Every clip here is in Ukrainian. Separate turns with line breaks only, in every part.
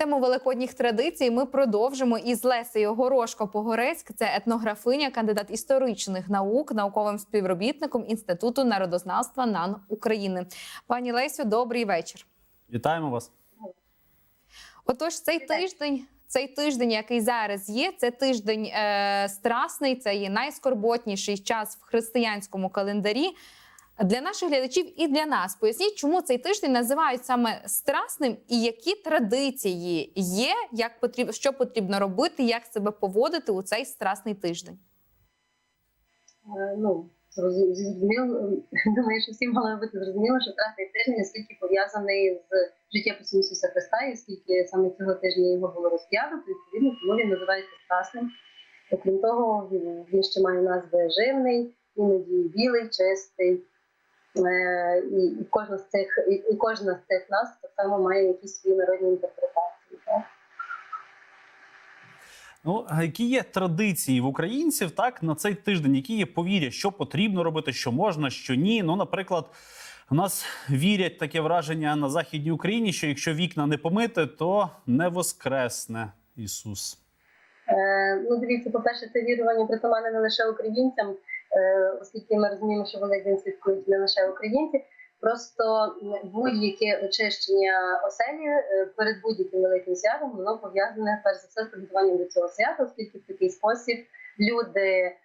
Тему великодніх традицій ми продовжимо із Лесею Горошко Погорецьк. Це етнографиня, кандидат історичних наук, науковим співробітником Інституту народознавства НАН України. Пані Лесю, добрий вечір.
Вітаємо вас.
Отож, цей тиждень. Цей тиждень, який зараз є, це тиждень е, страсний, це є найскорботніший час в християнському календарі. Для наших глядачів і для нас поясніть, чому цей тиждень називають саме страсним, і які традиції є, як потрібно, що потрібно робити, як себе поводити у цей страсний тиждень.
Е, ну, зрозуміло, думаю, що всім мало бути зрозуміло, що Красний тиждень наскільки пов'язаний з життєписом Ісуса Христа, і оскільки саме цього тижня його було розп'ято, відповідно тому він називається Страсним. Окрім того, він, ще має назви живний, іноді білий, чистий. Е, і, кожна з цих, і, кожна з цих назв так само має якісь свої народні інтерпретації. Так?
Ну, які є традиції в українців так на цей тиждень? Які є повір'я, що потрібно робити, що можна, що ні? Ну, наприклад, у нас вірять таке враження на західній Україні, що якщо вікна не помити, то не воскресне Ісус.
Е, ну, дивіться, по-перше, це вірування притаманне не лише українцям, оскільки ми розуміємо, що Великдень святкують не лише українці. Просто будь-яке очищення оселі е, перед будь-яким великим святом воно пов'язане перш за все з приготуванням до цього свята, оскільки в такий спосіб люди е,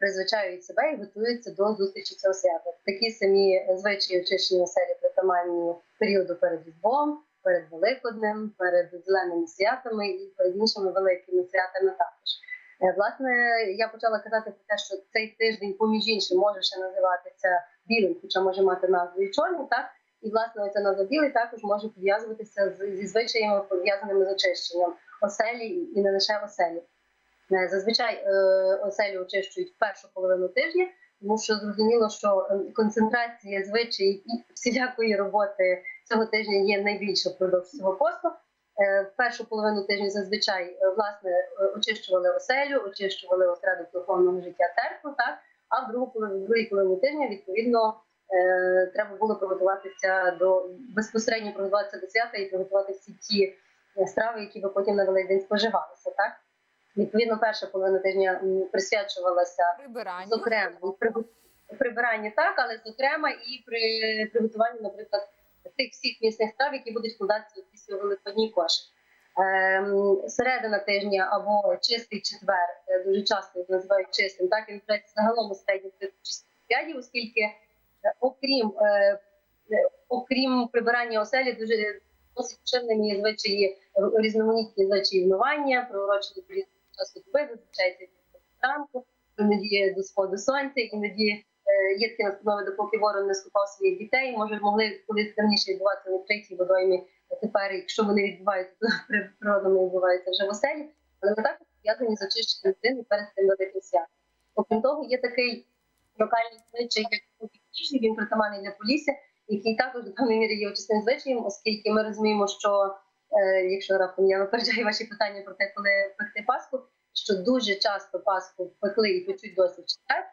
призвичаюють себе і готуються до зустрічі цього свята. Такі самі звичаї очищення оселі притаманні періоду перед Різдвом, перед Великоднем, перед зеленими святами і перед іншими великими святами також. Е, Власне, я почала казати про те, що цей тиждень, поміж іншим, може ще називатися білим, хоча може мати назву і чорний, так? І власне оця назва білий також може пов'язуватися зі звичаями, пов'язаними з очищенням оселі і не лише оселі. Е, Зазвичай е, оселю очищують в першу половину тижня, тому що зрозуміло, що е, концентрація звичаїв і всілякої роботи цього тижня є найбільша впродовж цього посту. Е, В першу половину тижня зазвичай е, власне е, очищували оселю, очищували осередок духовного життя церкву, так а в другу половину другій половині тижня відповідно е, треба було приготуватися до безпосередньо приготуватися до свята і приготувати всі ті е, страви, які би потім на Великдень споживалися. Так відповідно, перша половина тижня присвячувалася
Прибирання.
зокрема і при прибиранні так, але зокрема і при приготуванні, наприклад, тих всіх місних страв, які будуть складатися після великодній кошик. Ем, середина тижня або чистий четвер, е, дуже часто їх називають чистим, так він вважається загалом середніх п'ятів, оскільки е, окрім е, окрім прибирання оселі, дуже досить поширеними звичаї різноманітні звичаї вмивання, приурочені часу доби, це ранку, іноді до сходу сонця, іноді є такі настанови, допоки ворон не скупав своїх дітей. Може, могли колись давніше відбуватися на третій водоймі. а Тепер, якщо вони відбуваються, то при- природно відбуваються вже в оселі. Але ми також пов'язані з очищенням дитини перед цим великим святом. Окрім того, є такий локальний звичай, як побіг він притаманний для Полісся, який також до певної міри є очисним звичаєм, оскільки ми розуміємо, що е, якщо раптом я випереджаю ваші питання про те, коли пекти Пасху, що дуже часто Пасху пекли і печуть досить читати.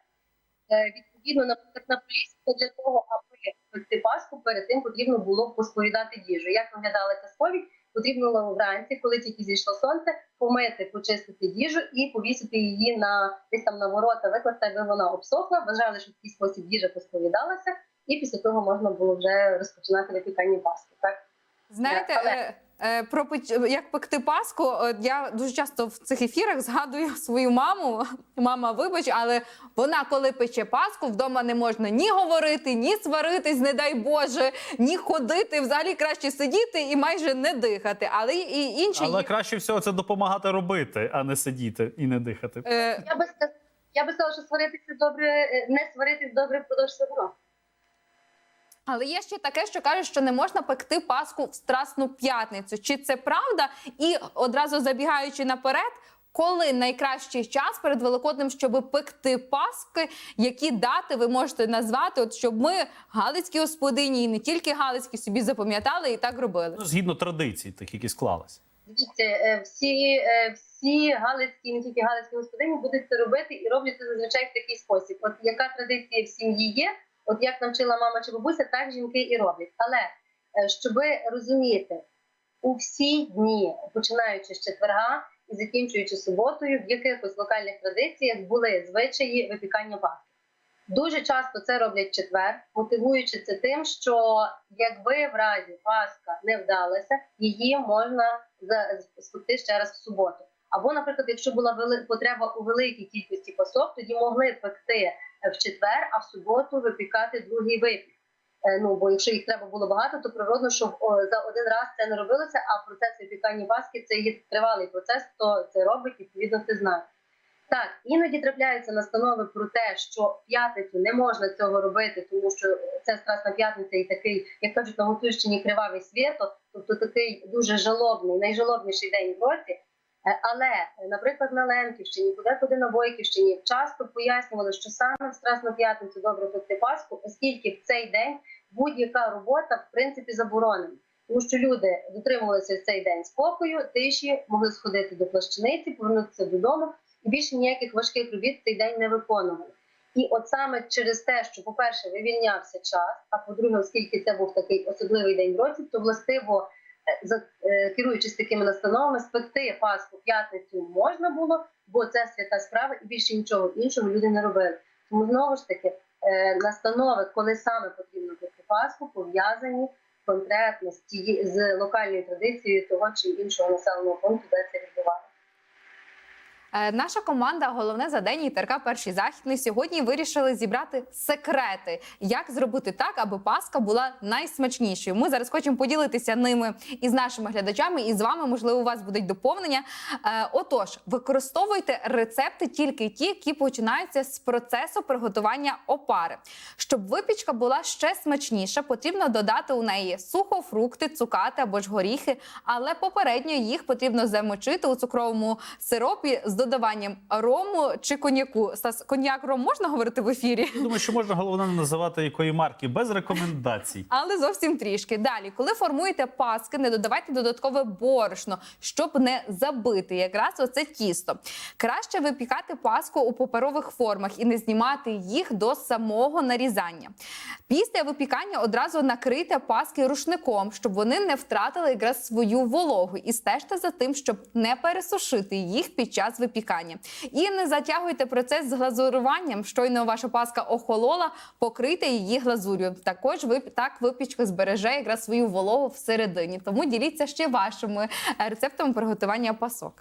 Е, відповідно, наприклад, на Поліссі, то для того, аби пекти Пасху, перед тим потрібно було посповідати діжу. Як виглядала ця сповідь? Потрібно було вранці, коли тільки зійшло сонце, помити, почистити діжу і повісити її на десь там на ворота, викласти, аби вона обсохла. Вважали, що в такий спосіб їжа посповідалася, і після того можна було вже розпочинати випікання Пасхи. Так
Знаєте,
Але-
е, про печ- як пекти паску, я дуже часто в цих ефірах згадую свою маму. Мама, вибач, але вона, коли пече паску, вдома не можна ні говорити, ні сваритись, не дай Боже, ні ходити. Взагалі краще сидіти і майже не дихати. Але і інші
Але краще всього це допомагати робити, а не сидіти і не дихати.
е,
я би сказала, я би сказала, що сваритися добре, е, не сваритись добре впродовж року.
Але є ще таке, що кажуть, що не можна пекти паску в Страсну п'ятницю. Чи це правда? І одразу забігаючи наперед, коли найкращий час перед Великоднем, щоб пекти паски, які дати ви можете назвати, от щоб ми галицькі господині, і не тільки галицькі собі запам'ятали і так робили.
Ну, згідно традицій, тих, які склалися.
Дивіться, е, всі, е, всі галицькі, не тільки галицькі господині будуть це робити і роблять це зазвичай в такий спосіб. От яка традиція в сім'ї є, от як навчила мама чи бабуся, так жінки і роблять. Але е, щоб розуміти, у всі дні, починаючи з четверга і закінчуючи суботою, в якихось локальних традиціях були звичаї випікання паски. Дуже часто це роблять четвер, мотивуючи це тим, що якби в разі Пасха не вдалася, її можна спекти ще раз в суботу. Або, наприклад, якщо була потреба у великій кількості пасок, тоді могли пекти в четвер, а в суботу випікати другий випік. Е, Ну бо якщо їх треба було багато, то природно, щоб за один раз це не робилося. А процес випікання паски це є тривалий процес. Хто це робить, відповідно це знає. Так, іноді трапляються настанови про те, що в п'ятницю не можна цього робити, тому що це страсна п'ятниця і такий, як кажуть на Гуцульщині, кривавий свято, тобто такий дуже жалобний, найжалобніший день в році. Е, Але, е, наприклад, на Лемківщині, подекуди на Бойківщині часто пояснювали, що саме в Страсну п'ятницю добре пекти Пасху, оскільки в цей день будь-яка робота в принципі заборонена. Тому що люди дотримувалися в цей день спокою, тиші, могли сходити до плащаниці, повернутися додому, і більше ніяких важких робіт в цей день не виконували. І от саме через те, що, по-перше, вивільнявся час, а по-друге, оскільки це був такий особливий день в році, то властиво керуючись такими настановами, спекти Пасху п'ятницю можна було, бо це свята справа, і більше нічого іншого люди не робили. Тому знову ж таки е, настанови, коли саме потрібно пекти Пасху, пов'язані конкретно з тією з локальною традицією того чи іншого населеного пункту, де це відбувається.
Е, Наша команда головне задання і ТРК Перший західний сьогодні вирішили зібрати секрети, як зробити так, аби паска була найсмачнішою. Ми зараз хочемо поділитися ними із нашими глядачами, і з вами можливо у вас будуть доповнення. Е, Отож, використовуйте рецепти тільки ті, які починаються з процесу приготування опари. Щоб випічка була ще смачніша, потрібно додати у неї сухофрукти, цукати або ж горіхи, але попередньо їх потрібно замочити у цукровому сиропі з додаванням рому чи коньяку. Стас, коньяк ром можна говорити в ефірі?
Я думаю, що можна головне не називати якої марки без рекомендацій.
Але зовсім трішки. Далі, коли формуєте паски, не додавайте додаткове борошно, щоб не забити якраз оце тісто. Краще випікати паску у паперових формах і не знімати їх до самого нарізання. Після випікання одразу накрийте паски рушником, щоб вони не втратили якраз свою вологу, і стежте за тим, щоб не пересушити їх під час випікання. І не затягуйте процес з глазуруванням. Щойно ваша паска охолола, покрийте її глазур'ю. Також ви так випічка збереже якраз свою вологу всередині. Тому діліться ще вашими е, рецептами приготування пасок.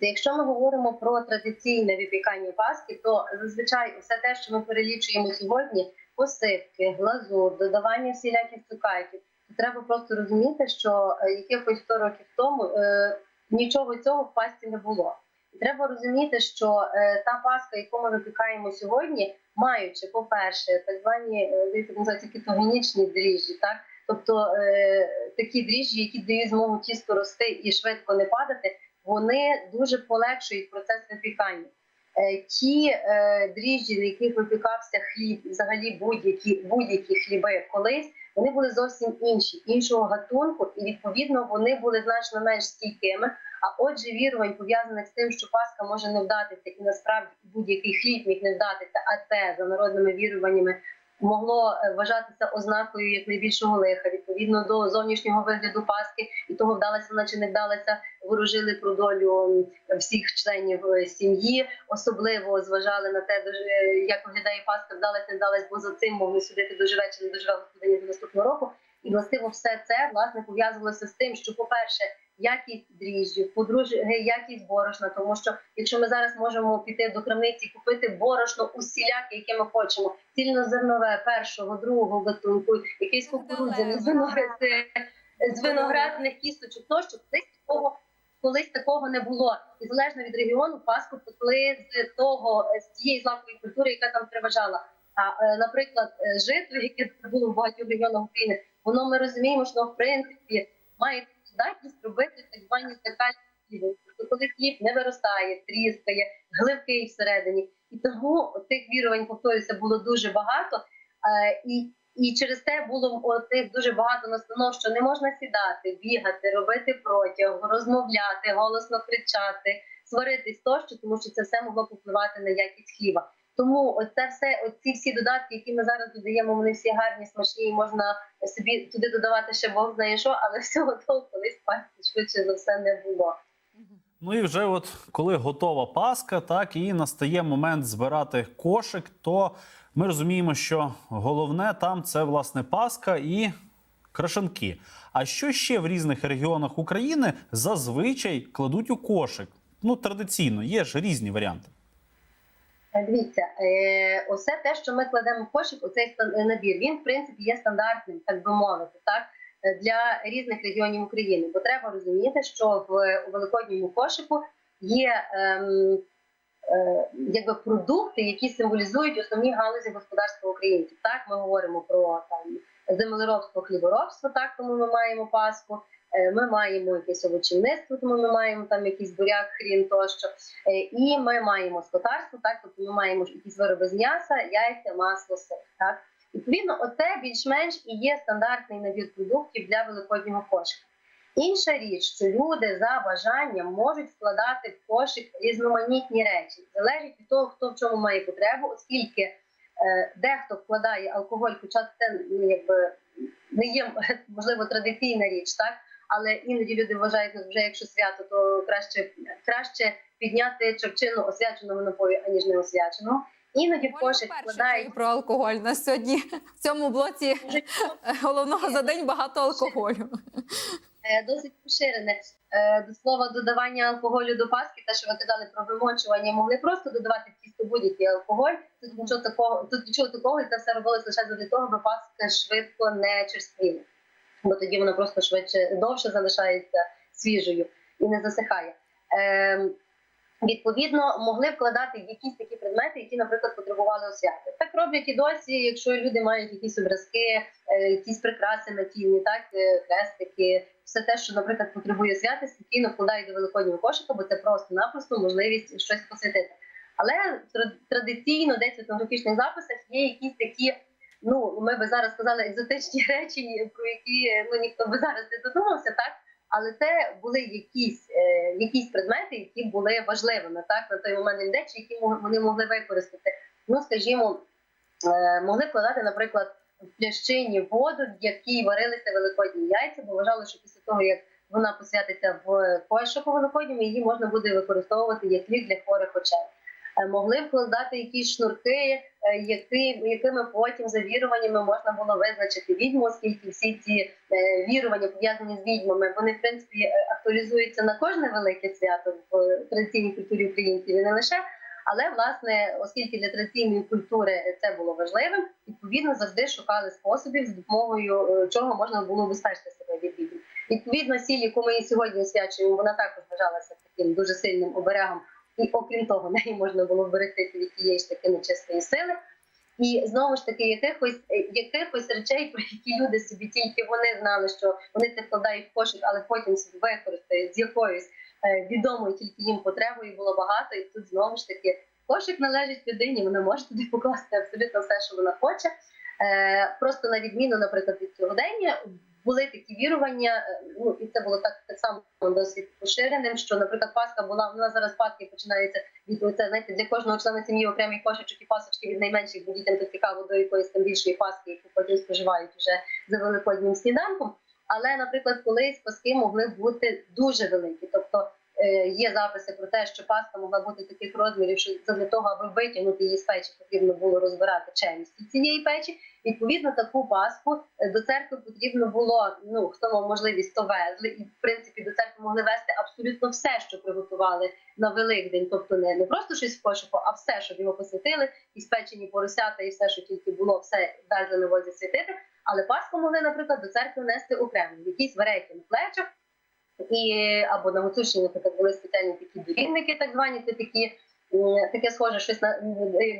Якщо ми говоримо про традиційне випікання паски, то зазвичай все те, що ми перелічуємо сьогодні, посипки, глазур, додавання всіляких цукатів, то треба просто розуміти, що е, якихось 100 років тому е, нічого цього в пасті не було. Треба розуміти, що е, та паска, яку ми випікаємо сьогодні, маючи, по-перше, так звані е, називаються кетогенічні дріжджі, так тобто е, такі дріжджі, які дають змогу тісто рости і швидко не падати вони дуже полегшують процес випікання. Ті дріжджі, на яких випікався хліб, взагалі будь-які будь-які хліби колись, вони були зовсім інші, іншого гатунку, і відповідно вони були значно менш стійкими. А отже, вірувань пов'язаних з тим, що Пасха може не вдатися, і насправді будь-який хліб міг не вдатися, а це за народними віруваннями могло е, вважатися ознакою як найбільшого лиха відповідно до зовнішнього вигляду Пасхи, і того вдалася вона чи не вдалася, ворожили про долю всіх членів е, сім'ї. Особливо зважали на те, е, як виглядає Пасха, вдалася, не вдалась, бо за цим могли судити доживе чи не доживе господині до наступного року. І властиво все це власне пов'язувалося з тим, що, по-перше, якість дріжджів, по-друге, якість борошна, тому що якщо ми зараз можемо піти до крамниці і купити борошно усіляке, яке ми хочемо, цільнозернове першого, другого гатунку, якийсь кукурудзяний з з виноградних кісточок, тощо колись такого. Колись такого не було, і залежно від регіону паску пекли з того з тієї злакової культури, яка там переважала. А е, наприклад, е, жито, яке було в багатьох регіонах України, воно ми розуміємо, що в принципі має здатність робити так звані зеркальні хліби. Тобто, коли хліб не виростає, тріскає, гливкий всередині. І тому тих вірувань, повторюся, було дуже багато. Е, і, і через те було тих дуже багато настанов, що не можна сідати, бігати, робити протяг, розмовляти, голосно кричати, сваритись тощо, тому що це все могло попливати на якість хліба. Тому оце все, оці всі додатки, які ми зараз додаємо, вони всі гарні, смачні, можна собі туди додавати ще Бог знає що, але всього того колись пасти швидше за все не було.
Ну і вже, от коли готова паска, так і настає момент збирати кошик, то ми розуміємо, що головне там це власне паска і крашанки. А що ще в різних регіонах України зазвичай кладуть у кошик? Ну, традиційно, є ж різні варіанти.
Е, Дивіться, е, усе те, що ми кладемо в кошик, оцей стан- е, набір, він в принципі є стандартним, так би мовити, так е, для різних регіонів України. Бо треба розуміти, що в у великодньому кошику є ем, е, якби продукти, які символізують основні галузі господарства українців. Так, ми говоримо про там землеробство, хліборобство, так тому ми маємо паску. Е, Ми маємо якесь овочівництво, тому ми маємо там якийсь буряк, хрін тощо. Е, І ми маємо скотарство, так тобто ми маємо якісь вироби з м'яса, яйця, масло, сир. Так відповідно, оце більш-менш і є стандартний набір продуктів для великоднього кошика. Інша річ, що люди за бажанням можуть вкладати в кошик різноманітні речі, залежить від того, хто в чому має потребу, оскільки е, дехто вкладає алкоголь, хоча це ну, якби не є можливо традиційна річ, так але іноді люди вважають, ну, вже якщо свято, то краще краще підняти чорчину освяченого напою, аніж не освяченого. Іноді в кошик вкладають
про алкоголь. На сьогодні в цьому блоці головного за день багато алкоголю.
Е, досить поширене. Е, До слова, додавання алкоголю до паски, те, що ви казали про вимочування, могли просто додавати в тісто будь-який алкоголь. Тут нічого такого, тут нічого такого, і це все робилось лише для того, аби паска швидко не черствіла. Бо тоді вона просто швидше довше залишається свіжою і не засихає. Е, Відповідно, могли вкладати якісь такі предмети, які, наприклад, потребували освяти. Так роблять і досі, якщо люди мають якісь образки, е, якісь прикраси натільні, так е, хрестики, все те, що, наприклад, потребує святи, спокійно вкладають до великоднього кошика, бо це просто-напросто можливість щось посвятити. Але традиційно десь в етнографічних записах є якісь такі. Ну, ми би зараз сказали екзотичні речі, про які ну ніхто би зараз не додумався, так але це були якісь, е, якісь предмети, які були важливими так на той момент індексу, які вони могли використати. Ну, скажімо, е, могли вкладати, наприклад, в плящині воду, в якій варилися великодні яйця, бо вважали, що після того, як вона посвятиться в кошику великодньому, її можна буде використовувати як лік для хворих очей. Е, Могли вкладати якісь шнурки, е, які, якими потім за віруваннями можна було визначити відьму, оскільки всі ці е, вірування пов'язані з відьмами, вони в принципі актуалізуються на кожне велике свято в традиційній культурі українців і не лише. Але власне, оскільки для традиційної культури це було важливим, відповідно завжди шукали способів, з допомогою чого можна було убезпечити себе від відьм. Відповідно, сіль, яку ми сьогодні освячуємо, вона також вважалася таким дуже сильним оберегом. І окрім того, неї можна було вберегти від тієї ж таки нечистої сили. І знову ж таки, якихось е, якихось речей, про які люди собі тільки вони знали, що вони це вкладають в кошик, але потім собі використають з якоюсь е, відомою тільки їм потребою було багато. І тут знову ж таки кошик належить людині. Вона може туди покласти абсолютно все, що вона хоче. Е, просто на відміну, наприклад, від сьогодення були такі вірування, е, ну і це було так, так само досить поширеним. Що, наприклад, Пасха була вона зараз Пасхи починається від оце, знаєте, для кожного члена сім'ї окремий кошечок і пасочки від найменших, бо дітям то цікаво до якоїсь там більшої паски, яку потім споживають вже за великоднім сніданком. Але, наприклад, колись паски могли бути дуже великі, тобто. е, Є записи про те, що паска могла бути таких розмірів, що для того, аби витягнути її з печі, потрібно було розбирати челюсті цієї печі. Відповідно, таку паску е, до церкви потрібно було. Ну хто мав можливість, то везли, і в принципі до церкви могли вести абсолютно все, що приготували на Великдень. Тобто не, не просто щось в кошику, а все, щоб його посвятили, і спечені поросята, і все, що тільки було, все далі на возі святити. Але паску могли, наприклад, до церкви нести окремо, якісь вереті на плечах. І або на Гуцульщині, наприклад, були спеціальні такі дорівники, так звані, це такі таке схоже щось на,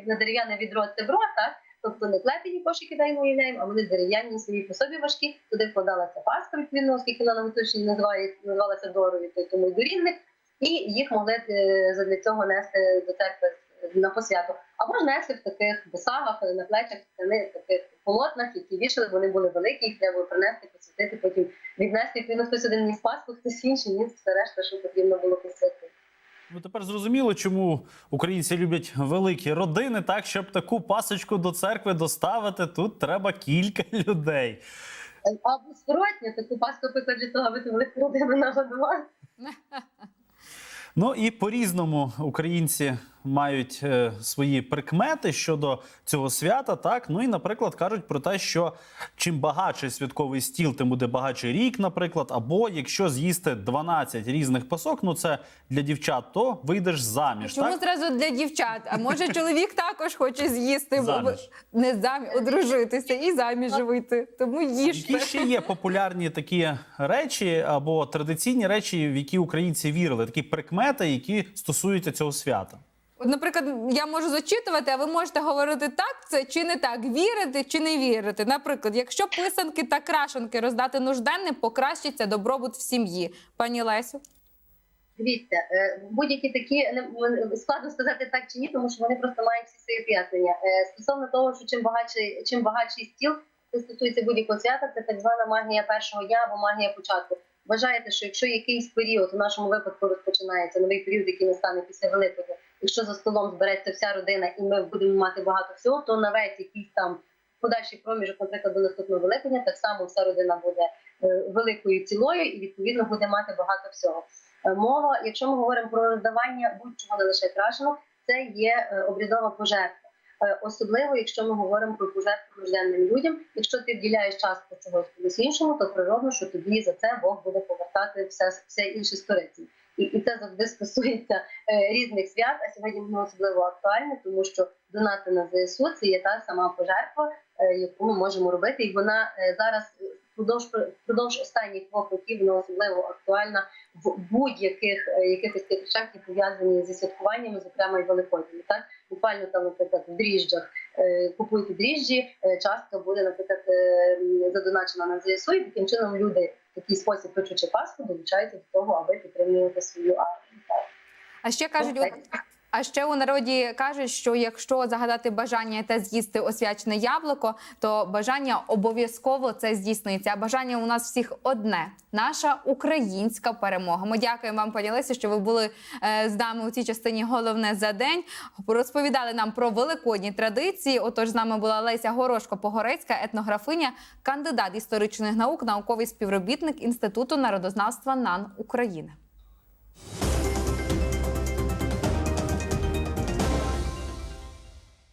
на дерев'яне відро цебро, так? Тобто не плетені кошики дай уявляємо, а вони дерев'яні самі по собі важкі. Туди вкладалася паска, відповідно, оскільки вона на називає, називалася дорою, то тому й дорівник, і їх могли е, задля цього нести до церкви на посвяту. Або ж несли в таких босагах, на плечах, ткани, таких полотнах, які вішали, вони були великі, їх треба було принести, посвятити, потім віднести. Відповідно, хтось один ніс паску, хтось інший ніс все решта, що потрібно було посвятити.
Ну тепер зрозуміло, чому українці люблять великі родини, так щоб таку пасочку до церкви доставити, тут треба кілька людей.
Або сротня таку паску пекла для того, аби ти велику родину нагодував.
Ну і по-різному українці мають е, свої прикмети щодо цього свята. Так, ну і, наприклад, кажуть про те, що чим багатший святковий стіл, тим буде багатший рік, наприклад. Або якщо з'їсти 12 різних пасок, ну це для дівчат, то вийдеш заміж.
Чому
так?
зразу для дівчат? А може чоловік також хоче з'їсти бо-
Заміж.
не заміж, одружитися і заміж вийти. Тому їжте.
Які ще є популярні такі речі або традиційні речі, в які українці вірили, такі прикмети, які стосуються цього свята.
От, наприклад, я можу зачитувати, а ви можете говорити так це чи не так, вірити чи не вірити. Наприклад, якщо писанки та крашенки роздати нужденним, покращиться добробут в сім'ї. Пані Лесю,
Дивіться, е, будь-які такі складно сказати так чи ні, тому що вони просто мають всі свої пояснення. Е, Стосовно того, що чим багатший, чим багатший стіл, це стосується будь-якого свята, це так звана магія першого дня або магія початку. Вважаєте, що якщо якийсь період у нашому випадку розпочинається новий період, який настане після Великого, якщо за столом збереться вся родина і ми будемо мати багато всього, то на весь якийсь там подальший проміжок, наприклад, до наступного великодня, так само вся родина буде е, великою цілою і відповідно буде мати багато всього. Е, Мова, якщо ми говоримо про роздавання будь-чого не лише крашенок, це є е, обрядова пожертва. Особливо, якщо ми говоримо про пожертву нужденним людям. Якщо ти вділяєш час по чогось комусь іншому, то природно, що тобі за це Бог буде повертати все, все інше сторицею. І, і це завжди стосується е, різних свят. А сьогодні воно особливо актуальне, тому що донати на ЗСУ це є та сама пожертва, е, яку ми можемо робити, і вона е, зараз впродовж впродовж останніх двох років вона особливо актуальна в будь-яких якихось тих речах, які пов'язані зі святкуваннями, зокрема і Великоднім. Так буквально там, наприклад, в дріжджах купуйте дріжджі, частка буде, наприклад, задоначена на ЗСУ, і таким чином люди такий спосіб печучи паску долучається до того, аби підтримувати свою армію.
А ще кажуть, от, а ще у народі кажуть, що якщо загадати бажання та з'їсти освячене яблуко, то бажання обов'язково це здійсниться. Бажання у нас всіх одне наша українська перемога. Ми дякуємо вам, пані Лесі, що ви були е, з нами у цій частині. Головне за день. Розповідали нам про великодні традиції. Отож, з нами була Леся Горошко Погорецька, етнографиня, кандидат історичних наук, науковий співробітник інституту народознавства НАН України.